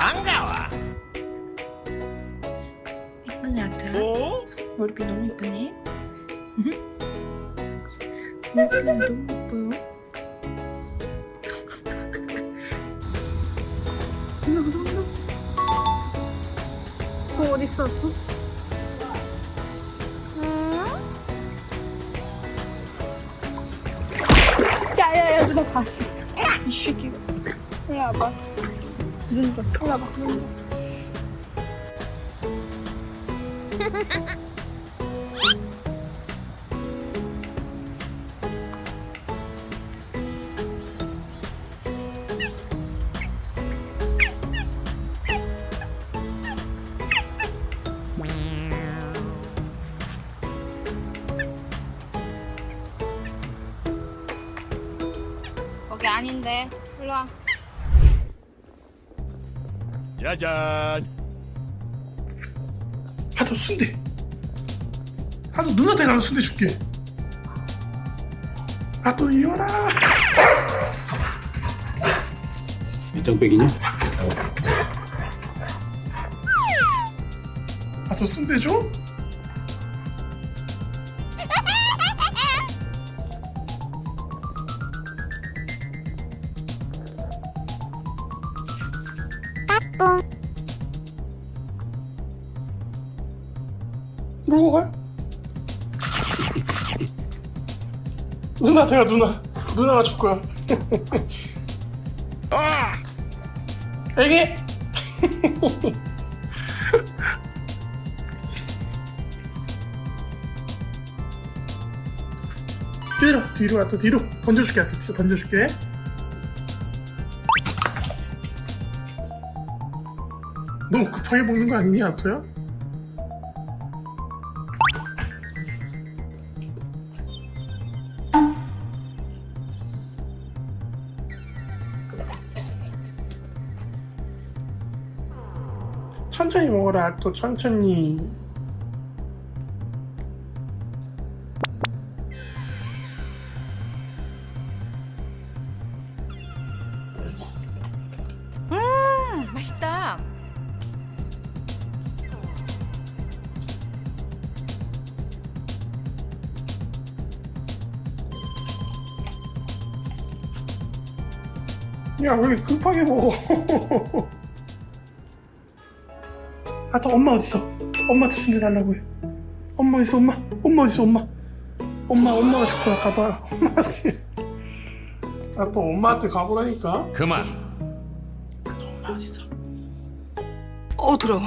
반가워. 이쁘네 아토야 오? 머리핀 너무 이쁘네 머리핀 너무 이뻐요 어 어딨어 아토? 야야야 누나 다시 이 새끼가 일로 와봐 일로 와봐 눈좀 거기 아닌데. 일로 와 짜잔. 하도 순대. 하도 누나한테 가서 순대 줄게. 하도 이리 와라. 밑장빼기냐? 하도 순대 줘? 누구 가? 누나한테 가 누나. 누나가 줄 거야. 아! 애기. 뒤로 뒤로 와또 뒤로 던져줄게 또 뒤로 던져줄게 너무 급하게 먹는 거 아니니 아토야? 천천히 먹어라 아토 천천히 음, 맛있다. 야 왜 이렇게 급하게 먹어? 아 또 엄마 어딨어? 엄마한테 순대 달라고 해. 엄마 어딨어 엄마? 엄마 어딨어 엄마? 엄마 엄마가 줄 거야 가봐. 엄마한테. 아 또 엄마한테 가보라니까. 그만. 또 엄마 어딨어? 어, 더러워.